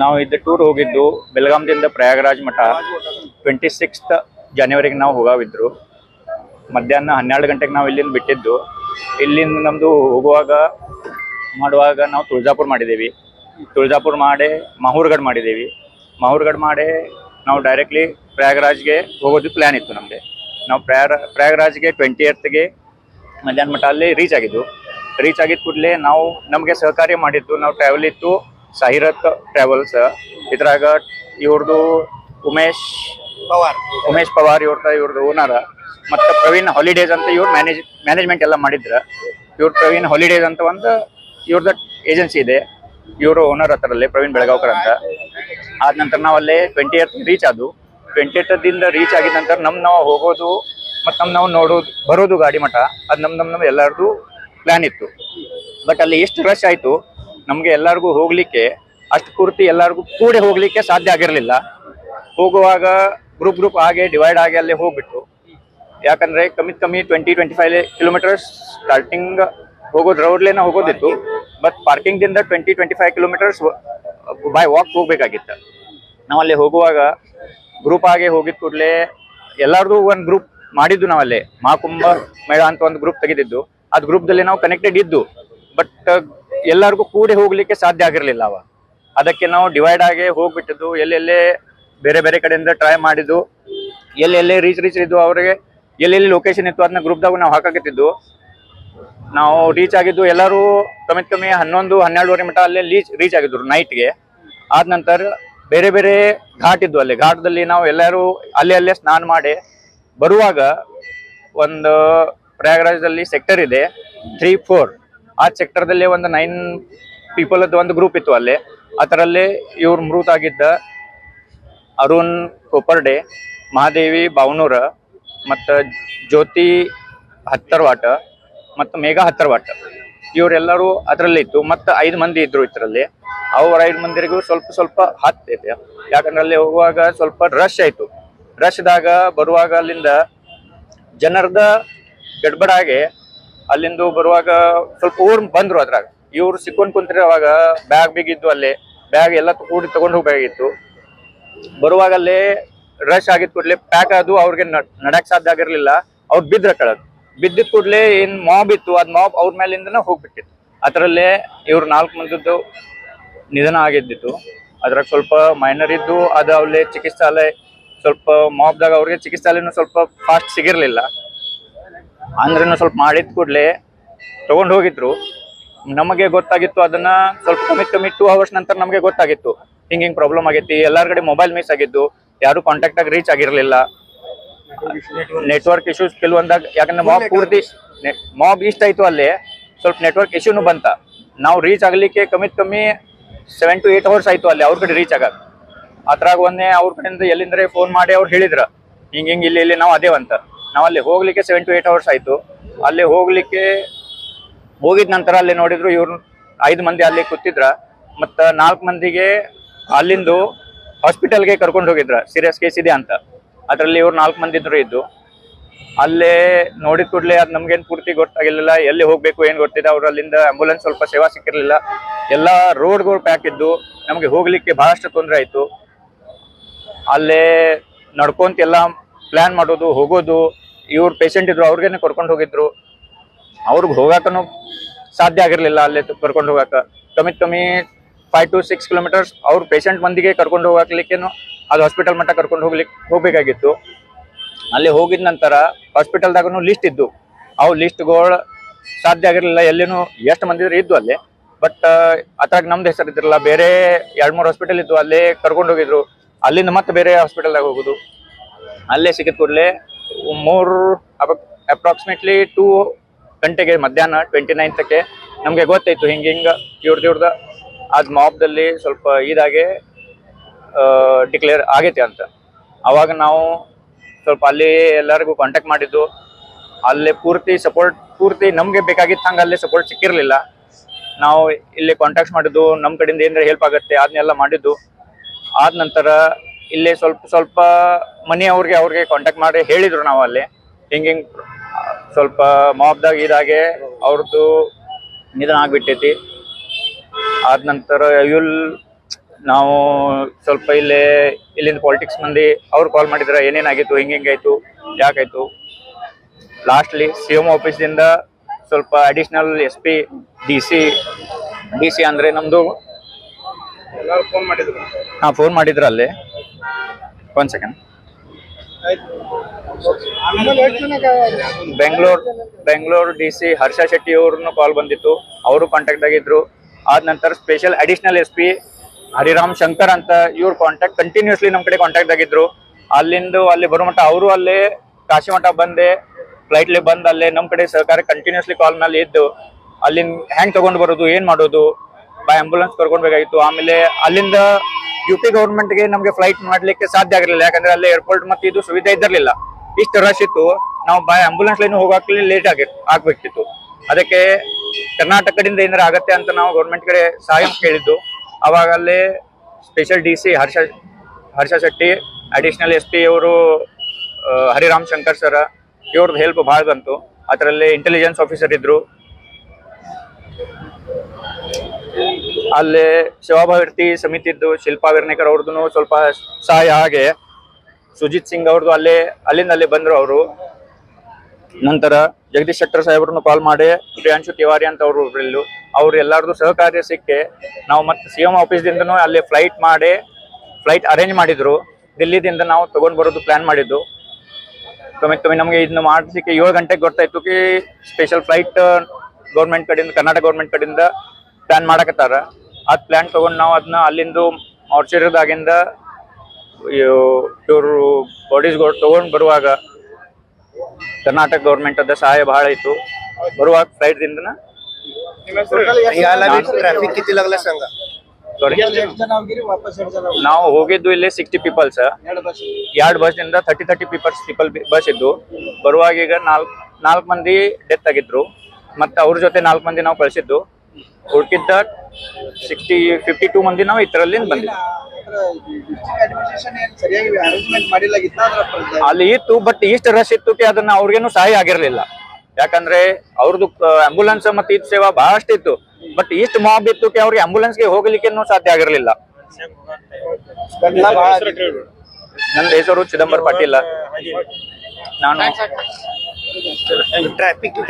ನಾವು ಇದು ಟೂರ್ ಹೋಗಿದ್ದು ಬೆಳಗಾಂದಿಂದ ಪ್ರಯಾಗರಾಜ್ ಮಠ. ಟ್ವೆಂಟಿ ಸಿಕ್ಸ್ತ್ ಜನವರಿಗೆ ನಾವು ಹೋಗಾವಿದ್ರು ಮಧ್ಯಾಹ್ನ ಹನ್ನೆರಡು ಗಂಟೆಗೆ ನಾವು ಇಲ್ಲಿಂದ ಬಿಟ್ಟಿದ್ದು. ಇಲ್ಲಿಂದ ನಮ್ಮದು ಹೋಗುವಾಗ ಮಾಡುವಾಗ ನಾವು ತುಳಜಾಪುರ ಮಾಡಿದ್ದೀವಿ. ತುಳಜಾಪುರ ಮಾಡಿ ಮಹೂರ್ಗಡ್ ಮಾಡಿದ್ದೀವಿ. ಮಹೂರ್ಗಡ್ ಮಾಡಿ ನಾವು ಡೈರೆಕ್ಟ್ಲಿ ಪ್ರಯಾಗರಾಜ್ಗೆ ಹೋಗೋದು ಪ್ಲ್ಯಾನ್ ಇತ್ತು ನಮಗೆ ನಾವು ಪ್ರಯಾಗ ಪ್ರಯಾಗರಾಜ್ಗೆ ಟ್ವೆಂಟಿ ಏತ್ಗೆ ಮಧ್ಯಾಹ್ನ ಮಠ ಅಲ್ಲಿ ರೀಚ್ ಆಗಿದ್ದು. ರೀಚ್ ಆಗಿದ ಕೂಡಲೇ ನಾವು ನಮಗೆ ಸಹಕಾರಿ ಮಾಡಿದ್ದು ನಾವು ಟ್ರಾವೆಲ್ ಇತ್ತು ಸಾಹಿರತ್ ಟ್ರಾವೆಲ್ಸ್ ಇದ್ರಾಗ ಇವ್ರದ್ದು ಉಮೇಶ್ ಪವಾರ್. ಉಮೇಶ್ ಪವಾರ್ ಇವ್ರದ ಇವ್ರದ್ದು ಓನರ್ ಮತ್ತು ಪ್ರವೀಣ್ ಹಾಲಿಡೇಸ್ ಅಂತ ಇವ್ರು ಮ್ಯಾನೇಜ್ ಮ್ಯಾನೇಜ್ಮೆಂಟ್ ಎಲ್ಲ ಮಾಡಿದ್ರು. ಇವ್ರ ಪ್ರವೀಣ್ ಹಾಲಿಡೇಸ್ ಅಂತ ಒಂದು ಇವ್ರದ ಏಜೆನ್ಸಿ ಇದೆ. ಇವರು ಓನರ್ ಹತ್ರಲ್ಲೇ ಪ್ರವೀಣ್ ಬೆಳಗಾವ್ಕರ್ ಅಂತ. ಆದ ನಂತರ ನಾವು ಅಲ್ಲೇ ಟ್ವೆಂಟಿ ಏತ್ ರೀಚ್ ಆದು ಟ್ವೆಂಟಿ ಏತದಿಂದ ರೀಚ್ ಆಗಿದ ನಂತರ ನಮ್ಮ ನಾವು ಹೋಗೋದು ಮತ್ತು ನಮ್ಮ ನಾವು ನೋಡೋದು ಬರೋದು ಗಾಡಿ ಮಠ, ಅದು ನಮ್ಮ ನಮ್ಮ ನಮ್ಮ ಎಲ್ಲರದು ಪ್ಲ್ಯಾನ್ ಇತ್ತು. ಬಟ್ ಅಲ್ಲಿ ಎಷ್ಟು ರಶ್ ಆಯಿತು, ನಮಗೆ ಎಲ್ಲರಿಗೂ ಹೋಗಲಿಕ್ಕೆ, ಅಷ್ಟು ಪೂರ್ತಿ ಎಲ್ಲರಿಗೂ ಕೂಡಿ ಹೋಗಲಿಕ್ಕೆ ಸಾಧ್ಯ ಆಗಿರಲಿಲ್ಲ. ಹೋಗುವಾಗ ಗ್ರೂಪ್ ಗ್ರೂಪ್ ಹಾಗೆ ಡಿವೈಡ್ ಆಗಿ ಅಲ್ಲಿ ಹೋಗ್ಬಿಟ್ಟು ಯಾಕಂದರೆ ಕಮ್ಮಿ ಕಮ್ಮಿ twenty twenty five kilometres starting ಹೋಗೋದು ರೋಡ್ಲೇನ ಹೋಗೋದಿತ್ತು. But ಪಾರ್ಕಿಂಗ್ದಿಂದ twenty twenty five kilometres by walk ಹೋಗಬೇಕಾಗಿತ್ತು. ನಾವು ಅಲ್ಲಿ ಹೋಗುವಾಗ ಗ್ರೂಪ್ ಆಗಿ ಹೋಗಿದ ಕೂಡಲೇ ಎಲ್ಲರದು ಒಂದು ಗ್ರೂಪ್ ಮಾಡಿದ್ದು ನಾವಲ್ಲಿ. ಮಹಾಕುಂಭ ಮೇಳ ಅಂತ ಒಂದು ಗ್ರೂಪ್ ತೆಗೆದಿದ್ದು. ಅದ್ ಗ್ರೂಪ್ದಲ್ಲಿ ನಾವು ಕನೆಕ್ಟೆಡ್ ಇದ್ದು. ಬಟ್ ಎಲ್ಲರಿಗೂ ಕೂಡಿ ಹೋಗ್ಲಿಕ್ಕೆ ಸಾಧ್ಯ ಆಗಿರಲಿಲ್ಲ ಅವ. ಅದಕ್ಕೆ ನಾವು ಡಿವೈಡ್ ಆಗಿ ಹೋಗ್ಬಿಟ್ಟಿದ್ದು. ಎಲ್ಲೆಲ್ಲೇ ಬೇರೆ ಬೇರೆ ಕಡೆಯಿಂದ ಟ್ರೈ ಮಾಡಿದ್ದು. ಎಲ್ಲೆಲ್ಲೇ ರೀಚ್ ರೀಚ್ ಇದ್ದು ಅವರಿಗೆ. ಎಲ್ಲೆಲ್ಲಿ ಲೊಕೇಶನ್ ಇತ್ತು ಅದನ್ನ ಗ್ರೂಪ್ದಾಗ ನಾವು ಹಾಕಾಕತ್ತಿದ್ದು. ನಾವು ರೀಚ್ ಆಗಿದ್ದು ಎಲ್ಲರೂ ಕಮ್ಮಿ ಕಮ್ಮಿ ಹನ್ನೊಂದು, ಹನ್ನೆರಡುವರೆ ಮಟ್ಟ ಅಲ್ಲೇ ರೀಚ್ ರೀಚ್ ಆಗಿದ್ರು ನೈಟ್ಗೆ ಆದ ನಂತರ ಬೇರೆ ಬೇರೆ ಘಾಟ್ ಇದ್ದು ಅಲ್ಲಿ. ಘಾಟದಲ್ಲಿ ನಾವು ಎಲ್ಲರೂ ಅಲ್ಲೇ ಅಲ್ಲೇ ಸ್ನಾನ ಮಾಡಿ ಬರುವಾಗ ಒಂದು ಪ್ರಯಾಗ್ರಾಜದಲ್ಲಿ ಸೆಕ್ಟರ್ ಇದೆ ತ್ರೀ ಫೋರ್ ಆ ಸೆಕ್ಟರ್ದಲ್ಲಿ ಒಂದು ನೈನ್ ಪೀಪಲ್ ಒಂದು ಗ್ರೂಪ್ ಇತ್ತು ಅಲ್ಲಿ. ಅದರಲ್ಲಿ ಇವ್ರು ಮೃತ ಆಗಿದ್ದ ಅರುಣ್ ಕೊಪರ್ಡೆ ಮಹಾದೇವಿ ಬಾವನೂರ, ಮತ್ತು ಜ್ಯೋತಿ ಹತ್ತರ್ವಾಟ, ಮತ್ತು ಮೇಘ ಹತ್ತರ್ವಾಟ. ಇವರೆಲ್ಲರೂ ಅದರಲ್ಲಿ ಇತ್ತು. ಮತ್ತು ಐದು ಮಂದಿ ಇದ್ರು ಇದರಲ್ಲಿ. ಅವ್ರ ಐದು ಮಂದಿರಿಗೂ ಸ್ವಲ್ಪ ಸ್ವಲ್ಪ ಹತ್ತಿದೆ ಯಾಕಂದ್ರೆ ಅಲ್ಲಿ ಹೋಗುವಾಗ ಸ್ವಲ್ಪ ರಶ್ ಆಯ್ತು. ರಶ್ದಾಗ ಬರುವಾಗ ಅಲ್ಲಿಂದ ಜನರದ ಗಡ್ಬಡಾಗಿ ಅಲ್ಲಿಂದ ಬರುವಾಗ ಸ್ವಲ್ಪ ಊರು ಬಂದ್ರು ಅದ್ರಾಗ. ಇವ್ರು ಸಿಕ್ಕೊಂಡ್ ಕುಂತಿರುವಾಗ ಬ್ಯಾಗ್ ಬಿಗಿದ್ದು ಅಲ್ಲಿ, ಬ್ಯಾಗ್ ಎಲ್ಲ ಕೂಡಿ ತಗೊಂಡು ಹೋಗಬೇಕಾಗಿತ್ತು. ಬರುವಾಗ ಅಲ್ಲಿ ರಶ್ ಆಗಿದ್ ಕೂಡಲೇ ಪ್ಯಾಕ್ ಅದು ಅವ್ರಿಗೆ ನಡ್- ನಡಕ್ ಸಾಧ್ಯ ಆಗಿರ್ಲಿಲ್ಲ. ಅವ್ರು ಬಿದ್ರ ಕಳದು. ಬಿದ್ದಿದ್ ಕೂಡಲೇ ಏನ್ ಮಾಬ್ ಇತ್ತು, ಅದ್ ಮಾಬ್ ಅವ್ರ ಮೇಲಿಂದನೇ ಹೋಗ್ಬಿಟ್ಟಿತ್ತು. ಅದರಲ್ಲೇ ಇವ್ರು ನಾಲ್ಕು ಮಂದಿದ್ದು ನಿಧನ ಆಗಿದ್ದಿತ್ತು. ಅದ್ರಾಗ ಸ್ವಲ್ಪ ಮೈನರ್ ಇದ್ದು ಅದು ಅಲ್ಲಿ ಚಿಕಿತ್ಸಾಲಯ ಸ್ವಲ್ಪ ಮಾಬ್ದಾಗ ಅವ್ರಿಗೆ ಚಿಕಿತ್ಸಾಲಯನು ಸ್ವಲ್ಪ ಫಾಸ್ಟ್ ಸಿಗಿರಲಿಲ್ಲ. ಅಂದ್ರೆ ಸ್ವಲ್ಪ ಮಾಡಿದ ಕೂಡಲೇ ತಗೊಂಡು ಹೋಗಿದ್ರು. ನಮಗೆ ಗೊತ್ತಾಗಿತ್ತು ಅದನ್ನ ಸ್ವಲ್ಪ ಕಮ್ಮಿ ಕಮ್ಮಿ ಟೂ ಅವರ್ಸ್ ನಂತರ ನಮಗೆ ಗೊತ್ತಾಗಿತ್ತು. ಹಿಂಗ್ ಹಿಂಗ್ ಪ್ರಾಬ್ಲಮ್ ಆಗೈತಿ, ಎಲ್ಲಾರ ಕಡೆ ಮೊಬೈಲ್ ಮಿಸ್ ಆಗಿದ್ದು, ಯಾರು ಕಾಂಟ್ಯಾಕ್ಟ್ ಆಗಿ ರೀಚ್ ಆಗಿರ್ಲಿಲ್ಲ. ನೆಟ್ವರ್ಕ್ ಇಶ್ಯೂಸ್ ಕೆಲವೊಂದಾಗ ಯಾಕಂದ್ರೆ ಮಾಬ್ ಪೂರ್ತಿ ಮಾಬ್ ಇಷ್ಟ ಆಯ್ತು ಅಲ್ಲಿ, ಸ್ವಲ್ಪ ನೆಟ್ವರ್ಕ್ ಇಶ್ಯೂನು ಬಂತ. ನಾವು ರೀಚ್ ಆಗ್ಲಿಕ್ಕೆ ಕಮ್ಮಿ ಕಮ್ಮಿ ಸೆವೆನ್ ಟು ಏಟ್ ಅವರ್ಸ್ ಆಯ್ತು ಅಲ್ಲಿ, ಅವ್ರ ಕಡೆ ರೀಚ್ ಆಗಕ್. ಅದ್ರಾಗ ಒಂದೇ ಅವ್ರ ಕಡೆಯಿಂದ ಎಲ್ಲಿಂದ್ರೆ ಫೋನ್ ಮಾಡಿ ಅವ್ರು ಹೇಳಿದ್ರ, ಹಿಂಗ ಹಿಂಗೆ ಇಲ್ಲಿ ಇಲ್ಲಿ ನಾವು ಅದೇವಂತ. ನಾವು ಅಲ್ಲಿ ಹೋಗ್ಲಿಕ್ಕೆ ಸೆವೆನ್ ಟು ಏಟ್ ಅವರ್ಸ್ ಆಯ್ತು. ಅಲ್ಲಿ ಹೋಗ್ಲಿಕ್ಕೆ ಹೋಗಿದ ನಂತರ ಅಲ್ಲಿ ನೋಡಿದ್ರು ಇವ್ರು ಐದು ಮಂದಿ ಅಲ್ಲಿ ಕೂತಿದ್ರ, ಮತ್ತ ನಾಲ್ಕು ಮಂದಿಗೆ ಅಲ್ಲಿಂದು ಹಾಸ್ಪಿಟಲ್ಗೆ ಕರ್ಕೊಂಡು ಹೋಗಿದ್ರ ಸೀರಿಯಸ್ ಕೇಸ್ ಇದೆ ಅಂತ. ಅದರಲ್ಲಿ ಇವ್ರು ನಾಲ್ಕು ಮಂದಿ ಇದ್ರು ಇದ್ದು. ಅಲ್ಲೇ ನೋಡಿದ ಕೂಡಲೇ ಅದು ನಮ್ಗೇನು ಪೂರ್ತಿ ಗೊತ್ತಾಗಿರ್ಲಿಲ್ಲ, ಎಲ್ಲಿ ಹೋಗಬೇಕು, ಏನು ಗೊತ್ತಿದೆ, ಅವ್ರು ಅಲ್ಲಿಂದ ಆಂಬುಲೆನ್ಸ್ ಸ್ವಲ್ಪ ಸೇವಾ ಸಿಕ್ಕಿರಲಿಲ್ಲ. ಎಲ್ಲ ರೋಡ್ಗಳು ಪ್ಯಾಕ್ ಇದ್ದು, ನಮಗೆ ಹೋಗಲಿಕ್ಕೆ ಬಹಳಷ್ಟು ತೊಂದರೆ ಆಯ್ತು. ಅಲ್ಲೇ ನಡ್ಕೊಂತ ಎಲ್ಲ ಪ್ಲಾನ್ ಮಾಡೋದು, ಹೋಗೋದು, ಇವ್ರು ಪೇಷಂಟ್ ಇದ್ರು ಅವ್ರಿಗೇನೆ ಕರ್ಕೊಂಡು ಹೋಗಿದ್ರು. ಅವ್ರಿಗೆ ಹೋಗಾಕನು ಸಾಧ್ಯ ಆಗಿರಲಿಲ್ಲ ಅಲ್ಲೇ ಕರ್ಕೊಂಡು ಹೋಗಾಕ. ಕಮ್ಮಿ ಕಮ್ಮಿ ಫೈವ್ ಟು ಸಿಕ್ಸ್ ಕಿಲೋಮೀಟರ್ಸ್ ಅವ್ರ ಪೇಷಂಟ್ ಮಂದಿಗೆ ಕರ್ಕೊಂಡು ಹೋಗಾಕ್ಲಿಕ್ಕೇನು ಅದು ಹಾಸ್ಪಿಟಲ್ ಮಟ್ಟ ಕರ್ಕೊಂಡು ಹೋಗ್ಲಿಕ್ಕೆ ಹೋಗ್ಬೇಕಾಗಿತ್ತು. ಅಲ್ಲಿ ಹೋಗಿದ ನಂತರ ಹಾಸ್ಪಿಟಲ್ದಾಗೂ ಲಿಸ್ಟ್ ಇದ್ದು. ಅವು ಲಿಸ್ಟ್ಗಳು ಸಾಧ್ಯ ಆಗಿರಲಿಲ್ಲ, ಎಲ್ಲೇನು ಎಷ್ಟು ಮಂದಿ ಇದ್ದು ಅಲ್ಲಿ. ಬಟ್ ಅದ್ರಾಗ ನಮ್ದು ಹೆಸರು ಇದ್ದಿರಲ್ಲ ಬೇರೆ ಎರಡು ಮೂರು ಹಾಸ್ಪಿಟಲ್ ಇದ್ದು ಅಲ್ಲೇ ಕರ್ಕೊಂಡು ಹೋಗಿದ್ರು. ಅಲ್ಲಿಂದ ಮತ್ತೆ ಬೇರೆ ಹಾಸ್ಪಿಟಲ್ದಾಗ ಹೋಗುದು. ಅಲ್ಲೇ ಸಿಕ್ಕಿದ ಕೂಡಲೇ ಮೂರು ಅಪ್ರಾಕ್ಸಿಮೇಟ್ಲಿ ಟೂ ಗಂಟೆಗೆ ಮಧ್ಯಾಹ್ನ ಟ್ವೆಂಟಿ ನೈನ್ತಕ್ಕೆ ನಮಗೆ ಗೊತ್ತಾಯಿತು ಹಿಂಗೆ ಹಿಂಗೆ ಇವ್ರದ್ದು ಇವ್ರದ್ದು ಅದು ಮಾಬ್ದಲ್ಲಿ ಸ್ವಲ್ಪ ಇದಾಗೆ ಡಿಕ್ಲೇರ್ ಆಗೈತೆ ಅಂತ. ಅವಾಗ ನಾವು ಸ್ವಲ್ಪ ಅಲ್ಲಿ ಎಲ್ಲರಿಗೂ ಕಾಂಟ್ಯಾಕ್ಟ್ ಮಾಡಿದ್ದು. ಅಲ್ಲೇ ಪೂರ್ತಿ ಸಪೋರ್ಟ್ ಪೂರ್ತಿ ನಮಗೆ ಬೇಕಾಗಿತ್ತು ಹಂಗೆ ಅಲ್ಲೇ ಸಪೋರ್ಟ್ ಸಿಕ್ಕಿರಲಿಲ್ಲ. ನಾವು ಇಲ್ಲಿ ಕಾಂಟ್ಯಾಕ್ಟ್ ಮಾಡಿದ್ದು ನಮ್ಮ ಕಡೆಯಿಂದ ಏನಾರ ಹೆಲ್ಪ್ ಆಗುತ್ತೆ ಅದನ್ನೆಲ್ಲ ಮಾಡಿದ್ದು. ಆದ ನಂತರ ಇಲ್ಲೇ ಸ್ವಲ್ಪ ಸ್ವಲ್ಪ ಮನೆಯವ್ರಿಗೆ ಅವ್ರಿಗೆ ಕಾಂಟ್ಯಾಕ್ಟ್ ಮಾಡಿ ಹೇಳಿದ್ರು ನಾವು ಅಲ್ಲಿ. ಹಿಂಗೆ ಹಿಂಗೆ ಸ್ವಲ್ಪ ಮಾಬ್ದಾಗ ಇದಾಗೆ ಅವ್ರದ್ದು ನಿಧನ ಆಗ್ಬಿಟ್ಟೈತಿ. ಆದ ನಂತರ ಇಲ್ ನಾವು ಸ್ವಲ್ಪ ಇಲ್ಲೇ, ಇಲ್ಲಿಂದ ಪಾಲಿಟಿಕ್ಸ್ ಮಂದಿ ಅವ್ರು ಕಾಲ್ ಮಾಡಿದ್ರೆ ಏನೇನಾಗಿತ್ತು ಹಿಂಗೆ ಹಿಂಗಾಯ್ತು ಯಾಕಾಯ್ತು ಲಾಸ್ಟ್ಲಿ ಸಿ ಎಂ ಆಫೀಸಿಂದ ಸ್ವಲ್ಪ additional S P D C D C ಅಂದರೆ ಎಲ್ಲರೂ ಫೋನ್ ಮಾಡಿದ್ರು. ಹಾ ಫೋನ್ ಮಾಡಿದ್ರ ಅಲ್ಲಿ. ಒಂದ್ second Bengaluru Bengaluru D C Harsha Shetty ಅವ್ರನ್ನು ಕಾಲ್ ಬಂದಿತ್ತು. ಅವರು ಕಾಂಟ್ಯಾಕ್ಟ್ ಆಗಿದ್ರು. ಆದ ನಂತರ special additional S P Hariram Shankar ಅಂತ ಇವ್ರ ಕಾಂಟ್ಯಾಕ್ಟ್ ಕಂಟಿನ್ಯೂಸ್ಲಿ ನಮ್ಮ ಕಡೆ ಕಾಂಟ್ಯಾಕ್ಟ್ ಆಗಿದ್ರು. ಅಲ್ಲಿಂದ ಅಲ್ಲಿ ಬರೋ ಮಟ್ಟ ಅವರು ಅಲ್ಲೇ ಕಾಶಿಮಠ ಬಂದೆ. ಫ್ಲೈಟ್ಲಿ ಬಂದ್ ಅಲ್ಲೇ ನಮ್ಮ ಕಡೆ ಸರ್ಕಾರ ಕಂಟಿನ್ಯೂಸ್ಲಿ ಕಾಲ್ ಮೇಲೆ ಇದ್ದು. ಅಲ್ಲಿಂದ ಹ್ಯಾಂಗ್ ತಗೊಂಡ್ ಬರೋದು, ಏನ್ ಮಾಡೋದು? ಬೈ ಆಂಬುಲೆನ್ಸ್ ಕರ್ಕೊಂಡ್ಬೇಕಾಗಿತ್ತು. ಆಮೇಲೆ ಅಲ್ಲಿಂದ ಯು ಪಿ ಗೌರ್ಮೆಂಟ್ಗೆ ನಮಗೆ ಫ್ಲೈಟ್ ಮಾಡ್ಲಿಕ್ಕೆ ಸಾಧ್ಯ ಆಗಿರಲಿಲ್ಲ ಯಾಕಂದ್ರೆ ಅಲ್ಲಿ ಏರ್ಪೋರ್ಟ್ ಮತ್ತೆ ಇದು ಸುವಿಧೆ ಇದ್ದಿರಲಿಲ್ಲ. ಇಷ್ಟು ರಶ್ ಇತ್ತು. ನಾವು ಬೈ ಆಂಬುಲೆನ್ಸ್ ಲೈನ್ ಹೋಗಾಕ್ಲಿ ಲೇಟ್ ಆಗಿ ಆಗ್ಬೇಕಿತ್ತು ಅದಕ್ಕೆ ಕರ್ನಾಟಕದಿಂದ ಕಡೆಯಿಂದ ಏನಾರ ಆಗತ್ತೆ ಅಂತ ನಾವು ಗೌರ್ಮೆಂಟ್ ಕಡೆ ಸಹಾಯ ಕೇಳಿದ್ದು. ಅವಾಗ ಅಲ್ಲಿ special D C Harsha Harsha Shetty additional S P ಅವರು ಹರಿರಾಮ್ ಶಂಕರ್ ಸರ್ ಇವ್ರದ್ದು ಹೆಲ್ಪ್ ಭಾಳ ಬಂತು. ಅದರಲ್ಲಿ ಇಂಟೆಲಿಜೆನ್ಸ್ ಆಫೀಸರ್ ಇದ್ರು. ಅಲ್ಲಿ ಶಿವಭಾವಿರ್ತಿ ಸಮಿತಿ ಇದ್ದು ಶಿಲ್ಪಾ ವಿರ್ನೇಕರ್ ಅವ್ರದ್ದು ಸ್ವಲ್ಪ ಸಹಾಯ ಹಾಗೆ. ಸುಜಿತ್ ಸಿಂಗ್ ಅವ್ರದ್ದು ಅಲ್ಲೇ ಅಲ್ಲಿಂದ ಅಲ್ಲಿ ಬಂದರು ಅವರು. ನಂತರ ಜಗದೀಶ್ ಶೆಟ್ಟರ್ ಸಾಹೇಬ್ರನ್ನು ಕಾಲ್ ಮಾಡಿ, ಪ್ರಿಯಾಂಶು ತಿವಾರಿ ಅಂತ ಅವರು ಇಲ್ಲು ಅವ್ರು ಎಲ್ಲಾರ್ದು ಸಹಕಾರ್ಯ ಸಿಕ್ಕಿ, ನಾವು ಮತ್ತೆ ಸಿ ಎಂ ಆಫೀಸ್ದಿಂದನೂ ಅಲ್ಲಿ ಫ್ಲೈಟ್ ಮಾಡಿ ಫ್ಲೈಟ್ ಅರೇಂಜ್ ಮಾಡಿದ್ರು. ದಿಲ್ಲಿದಿಂದ ನಾವು ತಗೊಂಡ್ ಬರೋದು ಪ್ಲಾನ್ ಮಾಡಿದ್ದು. ಕಮ್ಮಿ ಕಮ್ಮಿ ನಮಗೆ ಇದನ್ನ ಮಾಡಿಸಲಿಕ್ಕೆ ಏಳು ಗಂಟೆಗೆ ಗೊತ್ತಾಯ್ತು ಕಿ ಸ್ಪೆಷಲ್ ಫ್ಲೈಟ್ ಗೌರ್ಮೆಂಟ್ ಕಡೆಯಿಂದ, ಕರ್ನಾಟಕ ಗೌರ್ಮೆಂಟ್ ಕಡೆಯಿಂದ ಪ್ಲ್ಯಾನ್ ಮಾಡಕತ್ತಾರ. ಅದ್ ಪ್ಲಾನ್ ತಗೊಂಡ್ ನಾವು ಅದನ್ನ ಅಲ್ಲಿಂದು ಇವ್ರು ಇವರು ಬಾಡೀಸ್ಗಳು ತಗೊಂಡ್ ಬರುವಾಗ ಕರ್ನಾಟಕ ಗೌರ್ಮೆಂಟ್ ಅದ ಸಹಾಯ ಬಹಳ ಇತ್ತು. ಬರುವಾಗ ಫ್ಲೈಟ್ ದಿಂದ ನಾವು ಹೋಗಿದ್ದು ಇಲ್ಲಿ ಸಿಕ್ಸ್ಟಿ ಪೀಪಲ್ಸ್ ಎರಡು ಬಸ್ ಇಂದ thirty thirty peoples people bus ಇದ್ದು. ಬರುವಾಗ ಈಗ ನಾಲ್ಕು ನಾಲ್ಕು ಮಂದಿ ಡೆತ್ ಆಗಿದ್ರು. ಮತ್ತೆ ಅವ್ರ ಜೊತೆ ನಾಲ್ಕು ಮಂದಿ ನಾವು ಕಳ್ಸಿದ್ದು. ಹುಡುಕಿದ್ದ ಸಿಕ್ಸ್ಟಿ ಫಿಫ್ಟಿ ಟೂ ಮಂದಿ ನಾವು ಇದರಲ್ಲಿಂದ ಬಂದಿದ್ವಿ. ಅಲ್ಲಿ ಇತ್ತು ಬಟ್ ಇಷ್ಟು ರಶ್ ಇತ್ತು ಅದನ್ನ ಅವ್ರಿಗೇನು ಸಹಾಯ ಆಗಿರ್ಲಿಲ್ಲ. ಯಾಕಂದ್ರೆ ಅವ್ರದ್ದು ಆಂಬುಲೆನ್ಸ್ ಮತ್ತೆ ಇದು ಸೇವಾ ಬಹಳಷ್ಟು ಇತ್ತು. ಬಟ್ ಇಷ್ಟು ಮಾಬ್ ಇತ್ತು ಅವ್ರಿಗೆ ಆಂಬುಲೆನ್ಸ್ಗೆ ಹೋಗ್ಲಿಕ್ಕೆ ಸಾಧ್ಯ ಆಗಿರ್ಲಿಲ್ಲ. ನನ್ನ ಹೆಸರು ಚಿದಂಬರ್ ಪಾಟೀಲ್. ನಾನು ಟ್ರಾಫಿಕ್